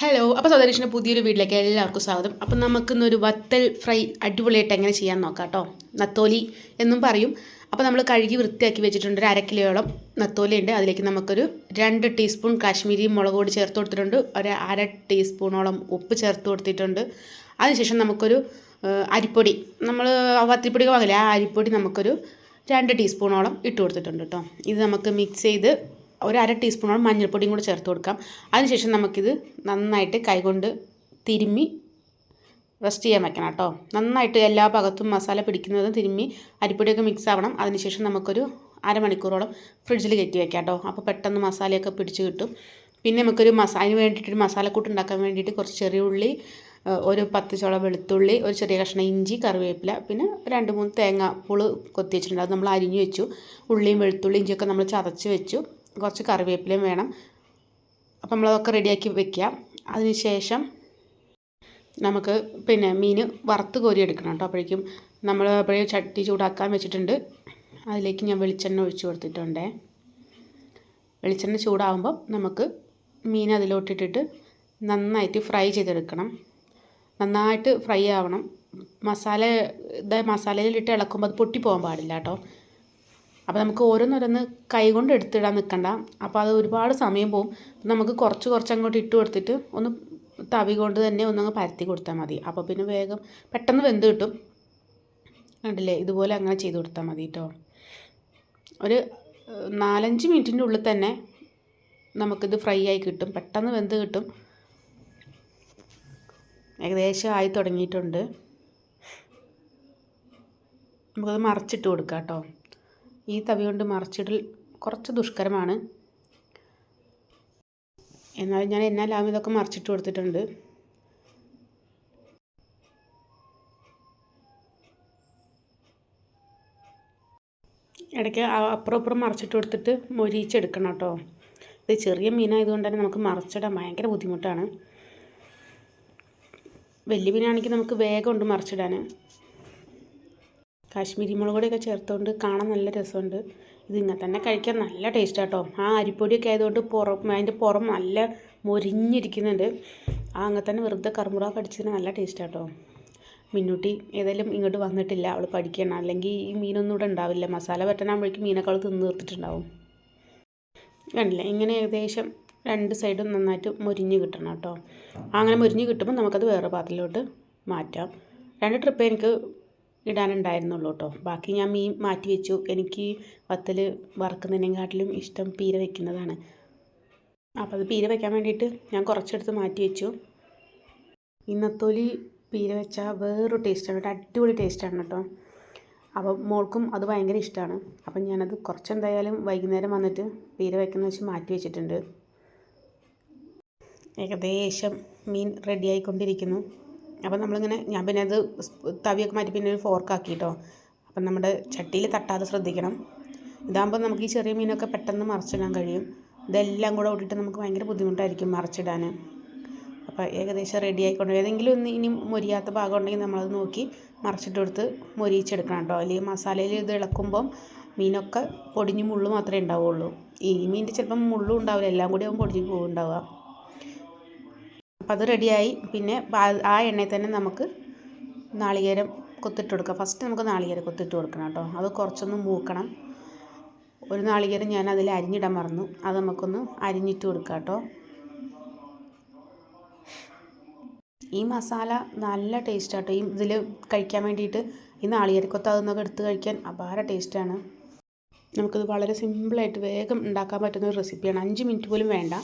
Hello അപ്പോൾ സദരീഷിന്റെ പുതിയൊരു വീട്ടിലേക്ക് എല്ലാവർക്കും സ്വാഗതം. അപ്പം നമുക്കിന്നൊരു വത്തൽ ഫ്രൈ അടിപൊളിയായിട്ട് എങ്ങനെ ചെയ്യാൻ നോക്കാം കേട്ടോ നത്തോലി എന്നും പറയും. അപ്പോൾ നമ്മൾ കഴുകി വൃത്തിയാക്കി വെച്ചിട്ടുണ്ട് ഒരു അര കിലോയോളം നത്തോലി ഉണ്ട്. അതിലേക്ക് നമുക്കൊരു രണ്ട് ടീസ്പൂൺ കാശ്മീരി മുളക് പൊടി ചേർത്ത് കൊടുത്തിട്ടുണ്ട്. ഒരു അര ടീസ്പൂണോളം ഉപ്പ് ചേർത്ത് കൊടുത്തിട്ടുണ്ട്. അതിനുശേഷം നമുക്കൊരു അരിപ്പൊടി. നമ്മൾ വത്തിപ്പൊടി വാങ്ങില്ല? ആ അരിപ്പൊടി നമുക്കൊരു രണ്ട് ടീസ്പൂണോളം ഇട്ട് കൊടുത്തിട്ടുണ്ട് കേട്ടോ ഇത് നമുക്ക് മിക്സ് ചെയ്ത് ഒരു അര ടീസ്പൂണോളം മഞ്ഞൾപ്പൊടിയും കൂടി ചേർത്ത് കൊടുക്കാം. അതിനുശേഷം നമുക്കിത് നന്നായിട്ട് കൈകൊണ്ട് തിരുമ്മി റെസ്റ്റ് ചെയ്യാൻ വെക്കണം കേട്ടോ. നന്നായിട്ട് എല്ലാ ഭാഗത്തും മസാല പിടിക്കുന്നതും തിരുമ്മി അരിപ്പൊടിയൊക്കെ മിക്സ് ആവണം. അതിനുശേഷം നമുക്കൊരു അരമണിക്കൂറോളം ഫ്രിഡ്ജിൽ കയറ്റി വെക്കാം കേട്ടോ. അപ്പോൾ പെട്ടെന്ന് മസാലയൊക്കെ പിടിച്ച് കിട്ടും. പിന്നെ നമുക്കൊരു മസാല അതിന് വേണ്ടിയിട്ടൊരു മസാലക്കൂട്ട് ഉണ്ടാക്കാൻ വേണ്ടിയിട്ട് കുറച്ച് ചെറിയ ഉള്ളി ഒരു പത്ത് ചോള വെളുത്തുള്ളി ഒരു ചെറിയ കഷ്ണം ഇഞ്ചി കറിവേപ്പില പിന്നെ രണ്ട് മൂന്ന് തേങ്ങ പുൾ കൊത്തി വെച്ചിട്ടുണ്ട് അത് നമ്മൾ അരിഞ്ഞു വെച്ചു. ഉള്ളിയും വെളുത്തുള്ളി ഇഞ്ചിയൊക്കെ നമ്മൾ ചതച്ച് വെച്ചു. കുറച്ച് കറിവേപ്പിലയും വേണം. അപ്പം നമ്മളതൊക്കെ റെഡിയാക്കി വെക്കുക അതിനുശേഷം നമുക്ക് പിന്നെ മീൻ വറുത്ത് കോരി എടുക്കണം കേട്ടോ. അപ്പോഴേക്കും നമ്മൾ അപ്പോഴേ ചട്ടി ചൂടാക്കാൻ വെച്ചിട്ടുണ്ട്. അതിലേക്ക് ഞാൻ വെളിച്ചെണ്ണ ഒഴിച്ചു കൊടുത്തിട്ടുണ്ട്. വെളിച്ചെണ്ണ ചൂടാകുമ്പോൾ നമുക്ക് മീൻ അതിലോട്ടിട്ടിട്ട് നന്നായിട്ട് ഫ്രൈ ചെയ്തെടുക്കണം. നന്നായിട്ട് ഫ്രൈ ആവണം. മസാല ഇത് മസാലയിലിട്ട് ഇളക്കുമ്പോൾ അത് പൊട്ടിപ്പോകാൻ പാടില്ല കേട്ടോ. അപ്പോൾ നമുക്ക് ഓരോന്നോരോന്ന് കൈ കൊണ്ട് എടുത്തിടാൻ നിൽക്കണ്ട അപ്പോൾ അത് ഒരുപാട് സമയം പോകും നമുക്ക് കുറച്ച് കുറച്ച് അങ്ങോട്ട് ഇട്ട് കൊടുത്തിട്ട് ഒന്ന് തവി കൊണ്ട് തന്നെ ഒന്നങ്ങ് പരത്തി കൊടുത്താൽ മതി. അപ്പോൾ പിന്നെ വേഗം പെട്ടെന്ന് വെന്ത് കിട്ടും. കണ്ടില്ലേ? ഇതുപോലെ അങ്ങനെ ചെയ്ത് കൊടുത്താൽ മതി കേട്ടോ ഒരു നാലഞ്ച് മിനിറ്റിന്റെ ഉള്ളിൽ തന്നെ നമുക്കിത് ഫ്രൈ ആയി കിട്ടും. പെട്ടെന്ന് വെന്ത് കിട്ടും. ഏകദേശം ആയി തുടങ്ങിയിട്ടുണ്ട്. നമുക്കത് മറിച്ചിട്ട് കൊടുക്കാം കേട്ടോ ഈ തവി കൊണ്ട് മറിച്ചിടൽ കുറച്ച് ദുഷ്കരമാണ്. എന്നാലും ഞാൻ എന്നാലാവും ഇതൊക്കെ മറിച്ചിട്ട് കൊടുത്തിട്ടുണ്ട്. ഇടയ്ക്ക് അപ്പുറം അപ്പുറം മറിച്ചിട്ട് കൊടുത്തിട്ട് മൊരിയിച്ചെടുക്കണം കേട്ടോ. ഇത് ചെറിയ മീനായതുകൊണ്ട് തന്നെ നമുക്ക് മറിച്ചിടാൻ ഭയങ്കര ബുദ്ധിമുട്ടാണ്. വലിയ മീനാണെങ്കിൽ നമുക്ക് വേഗം ഉണ്ട് മറിച്ചിടാൻ. കാശ്മീരി മുളക് പൊടിയൊക്കെ ചേർത്തുകൊണ്ട് കാണാൻ നല്ല രസമുണ്ട്. ഇത് തന്നെ കഴിക്കാൻ നല്ല ടേസ്റ്റ് കേട്ടോ ആ അരിപ്പൊടിയൊക്കെ ആയതുകൊണ്ട് പുറം അതിന്റെ പുറം നല്ല മൊരിഞ്ഞിരിക്കുന്നുണ്ട്. ആ അങ്ങനെ തന്നെ വെറുതെ കറുമുറ കടിച്ചതിന് നല്ല ടേസ്റ്റ് കേട്ടോ മിന്നൂട്ടി ഏതായാലും ഇങ്ങോട്ട് വന്നിട്ടില്ല. അവൾ പഠിക്കണം. അല്ലെങ്കിൽ ഈ മീനൊന്നും ഇവിടെ ഉണ്ടാവില്ല. മസാല പറ്റാനാകുമ്പോഴേക്കും മീനൊക്കെ അവൾ തിന്ന് തീർത്തിട്ടുണ്ടാവും. കണ്ടില്ലേ? ഇങ്ങനെ ഏകദേശം രണ്ട് സൈഡും നന്നായിട്ട് മൊരിഞ്ഞ് കിട്ടണം കേട്ടോ അങ്ങനെ മൊരിഞ്ഞ് കിട്ടുമ്പോൾ നമുക്കത് വേറെ പാത്രത്തിലോട്ട് മാറ്റാം. രണ്ട് ട്രിപ്പ് എനിക്ക് ഇടാനുണ്ടായിരുന്നുള്ളൂ കേട്ടോ. ബാക്കി ഞാൻ മീൻ മാറ്റി വെച്ചു. എനിക്ക് വത്തൽ വറുക്കുന്നതിനെക്കാട്ടിലും ഇഷ്ടം പീര വെക്കുന്നതാണ്. അപ്പോൾ അത് പീര വെക്കാൻ വേണ്ടിയിട്ട് ഞാൻ കുറച്ചെടുത്ത് മാറ്റി വെച്ചു. ഇന്നത്തോലി നത്തോലി പീര വെച്ചാൽ വേറൊരു ടേസ്റ്റാണ് കേട്ടോ അടിപൊളി ടേസ്റ്റാണ് കേട്ടോ. അപ്പോൾ മോൾക്കും അത് ഭയങ്കര ഇഷ്ടമാണ് അപ്പം ഞാനത് കുറച്ചെന്തായാലും വൈകുന്നേരം വന്നിട്ട് പീര വയ്ക്കുന്നത് വെച്ച് മാറ്റി വെച്ചിട്ടുണ്ട്. ഏകദേശം മീൻ റെഡി ആയിക്കൊണ്ടിരിക്കുന്നു. അപ്പം നമ്മളിങ്ങനെ ഞാൻ പിന്നെ അത് തവിയൊക്കെ മാറ്റി പിന്നെ ഒരു ഫോർക്കാക്കി കേട്ടോ അപ്പം നമ്മുടെ ചട്ടിയിൽ തട്ടാതെ ശ്രദ്ധിക്കണം. ഇതാകുമ്പോൾ നമുക്ക് ഈ ചെറിയ മീനൊക്കെ പെട്ടെന്ന് മറിച്ചിടാൻ കഴിയും. ഇതെല്ലാം കൂടെ ഓടിയിട്ട് നമുക്ക് ഭയങ്കര ബുദ്ധിമുട്ടായിരിക്കും മറിച്ചിടാൻ. അപ്പോൾ ഏകദേശം റെഡി ആയിക്കൊണ്ട് ഏതെങ്കിലും ഒന്ന് ഇനി മൊരിയാത്ത ഭാഗം ഉണ്ടെങ്കിൽ നമ്മളത് നോക്കി മറിച്ചിട്ട് കൊടുത്ത് മൊരിയിച്ചെടുക്കണം കേട്ടോ. അല്ലെങ്കിൽ മസാലയിൽ ഇത് ഇളക്കുമ്പം മീനൊക്കെ പൊടിഞ്ഞ് മുള്ളു മാത്രമേ ഉണ്ടാവുള്ളൂ. ഈ മീനിന്റെ ചിലപ്പം മുള്ളും ഉണ്ടാവില്ല. എല്ലാം കൂടി ആകുമ്പോൾ പൊടിഞ്ഞ് പോകുന്നുണ്ടാവുക അപ്പം അത് റെഡിയായി. പിന്നെ ആ എണ്ണയിൽ തന്നെ നമുക്ക് നാളികേരം കൊത്തിട്ട് കൊടുക്കാം ഫസ്റ്റ് നമുക്ക് നാളികേരം കൊത്തിട്ട് കൊടുക്കണം കേട്ടോ. അത് കുറച്ചൊന്ന് മൂക്കണം. ഒരു നാളികേരം ഞാൻ അതിൽ അരിഞ്ഞിടാൻ മറന്നു. അത് നമുക്കൊന്ന് അരിഞ്ഞിട്ട് കൊടുക്കാം കേട്ടോ. ഈ മസാല നല്ല ടേസ്റ്റ് ആട്ടോ ഈ ഇതിൽ കഴിക്കാൻ വേണ്ടിയിട്ട് ഈ നാളികേരക്കൊത്ത അതൊന്നൊക്കെ എടുത്ത് കഴിക്കാൻ അപാര ടേസ്റ്റാണ് നമുക്കിത് വളരെ സിമ്പിളായിട്ട് വേഗം ഉണ്ടാക്കാൻ പറ്റുന്ന ഒരു റെസിപ്പിയാണ് അഞ്ച് മിനിറ്റ് പോലും വേണ്ട.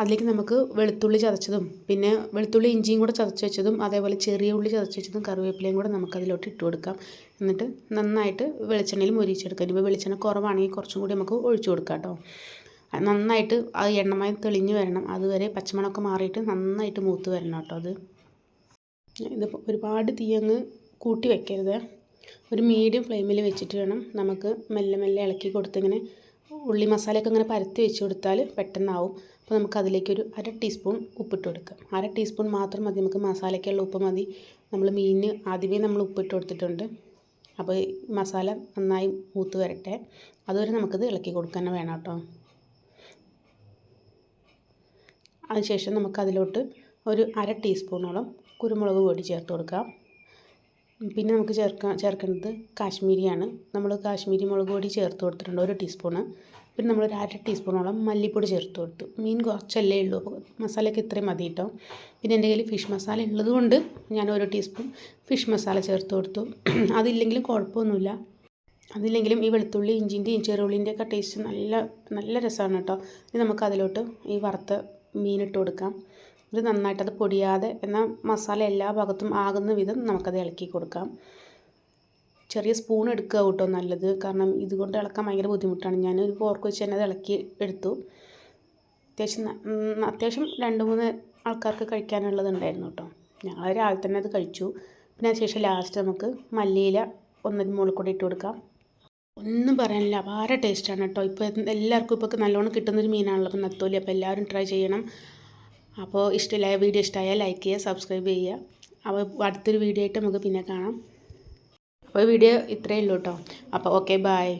അതിലേക്ക് നമുക്ക് വെളുത്തുള്ളി ചതച്ചതും പിന്നെ വെളുത്തുള്ളി ഇഞ്ചിയും കൂടെ ചതച്ച് വെച്ചതും അതേപോലെ ചെറിയ ഉള്ളി ചതച്ച് വെച്ചതും കറിവേപ്പിലയും കൂടെ നമുക്ക് അതിലോട്ട് ഇട്ട് കൊടുക്കാം. എന്നിട്ട് നന്നായിട്ട് വെളിച്ചെണ്ണയിൽ മുരിച്ചെടുക്കാം ഇനിയിപ്പോൾ വെളിച്ചെണ്ണ കുറവാണെങ്കിൽ കുറച്ചും കൂടി നമുക്ക് ഒഴിച്ചു കൊടുക്കാം കേട്ടോ. നന്നായിട്ട് ആ എണ്ണമായി തെളിഞ്ഞ് വരണം. അതുവരെ പച്ചമണമൊക്കെ മാറിയിട്ട് നന്നായിട്ട് മൂത്ത് വരണം കേട്ടോ അത്. ഇത് ഒരുപാട് തീയങ്ങ് കൂട്ടി വെക്കരുത്. ഒരു മീഡിയം ഫ്ലെയിമിൽ വെച്ചിട്ട് വേണം നമുക്ക് മെല്ലെ മെല്ലെ ഇളക്കി കൊടുത്തിങ്ങനെ ഉള്ളി മസാലയൊക്കെ ഇങ്ങനെ പരത്തി വെച്ച് കൊടുത്താൽ പെട്ടെന്നാവും. അപ്പോൾ നമുക്ക് അതിലേക്കൊരു അര ടീസ്പൂൺ ഉപ്പിട്ട് കൊടുക്കാം. അര ടീസ്പൂൺ മാത്രം മതി. നമുക്ക് മസാലയ്ക്കുള്ള ഉപ്പ് മതി. നമ്മൾ മീനിന് ആദ്യമേ നമ്മൾ ഉപ്പിട്ട് കൊടുത്തിട്ടുണ്ട്. അപ്പോൾ മസാല നന്നായി മൂത്ത് വരട്ടെ. അതുവരെ നമുക്കിത് ഇളക്കി കൊടുക്കാൻ വേണം കേട്ടോ. അതിനുശേഷം നമുക്ക് അതിലോട്ട് ഒരു അര ടീസ്പൂണോളം കുരുമുളക് പൊടി ചേർത്ത് കൊടുക്കാം. പിന്നെ നമുക്ക് ചേർക്കാൻ ചേർക്കേണ്ടത് കാശ്മീരിയാണ്. നമ്മൾ കാശ്മീരി മുളക് പൊടി ചേർത്ത് കൊടുത്തിട്ടുണ്ട് ഒരു ടീസ്പൂണ്. പിന്നെ നമ്മൾ ഒരു അര ടീസ്പൂണോളം മല്ലിപ്പൊടി ചേർത്ത് കൊടുത്തു. മീൻ കുറച്ചല്ലേ ഉള്ളൂ അപ്പോൾ മസാലയൊക്കെ ഇത്രയും മതി കേട്ടോ പിന്നെ എന്റെ കയ്യിൽ ഫിഷ് മസാല ഉള്ളത് കൊണ്ട് ഞാൻ ഒരു ടീസ്പൂൺ ഫിഷ് മസാല ചേർത്ത് കൊടുത്തു. അതില്ലെങ്കിലും കുഴപ്പമൊന്നുമില്ല. അതില്ലെങ്കിലും ഈ വെളുത്തുള്ളി ഇഞ്ചിന്റെയും ചെറുള്ളിന്റെ ഒക്കെ ടേസ്റ്റ് നല്ല നല്ല രസമാണ് കേട്ടോ ഇനി നമുക്ക് അതിലോട്ട് ഈ വറുത്ത മീനിട്ട് കൊടുക്കാം. ഇത് നന്നായിട്ടത് പൊടിയാതെ എന്നാൽ മസാല എല്ലാ ഭാഗത്തും ആകുന്ന വിധം നമുക്കത് ഇളക്കി കൊടുക്കാം. ചെറിയ സ്പൂൺ എടുക്കുക കേട്ടോ നല്ലത്. കാരണം ഇതുകൊണ്ട് ഇളക്കാൻ ഭയങ്കര ബുദ്ധിമുട്ടാണ്. ഞാൻ ഒരു ഫോർക്ക് വെച്ച് തന്നെ അത് ഇളക്കി എടുത്തു. അത്യാവശ്യം അത്യാവശ്യം രണ്ട് മൂന്ന് ആൾക്കാർക്ക് കഴിക്കാനുള്ളത് ഉണ്ടായിരുന്നു കേട്ടോ. ഞങ്ങൾ രാവിലെ തന്നെ അത് കഴിച്ചു. പിന്നെ അതിനുശേഷം ലാസ്റ്റ് നമുക്ക് മല്ലിയില ഒന്നിന് മുകളിൽ കൂടി ഇട്ട് കൊടുക്കാം. ഒന്നും പറയാനില്ല. അപാര ടേസ്റ്റാണ് കേട്ടോ. ഇപ്പോൾ എല്ലാവർക്കും ഇപ്പോൾ നല്ലോണം കിട്ടുന്നൊരു മീനാണല്ലോ. അപ്പോൾ നത്തോലി. അപ്പോൾ എല്ലാവരും ട്രൈ ചെയ്യണം. അപ്പോൾ ഇഷ്ടമായ വീഡിയോ ഇഷ്ടമായാൽ ലൈക്ക് ചെയ്യുക സബ്സ്ക്രൈബ് ചെയ്യുക. അപ്പോൾ അടുത്തൊരു വീഡിയോ ആയിട്ട് നമുക്ക് പിന്നെ കാണാം. അപ്പോൾ വീഡിയോ ഇത്രയേ ഉള്ളൂ കേട്ടോ. അപ്പോൾ ഓക്കെ ബായ്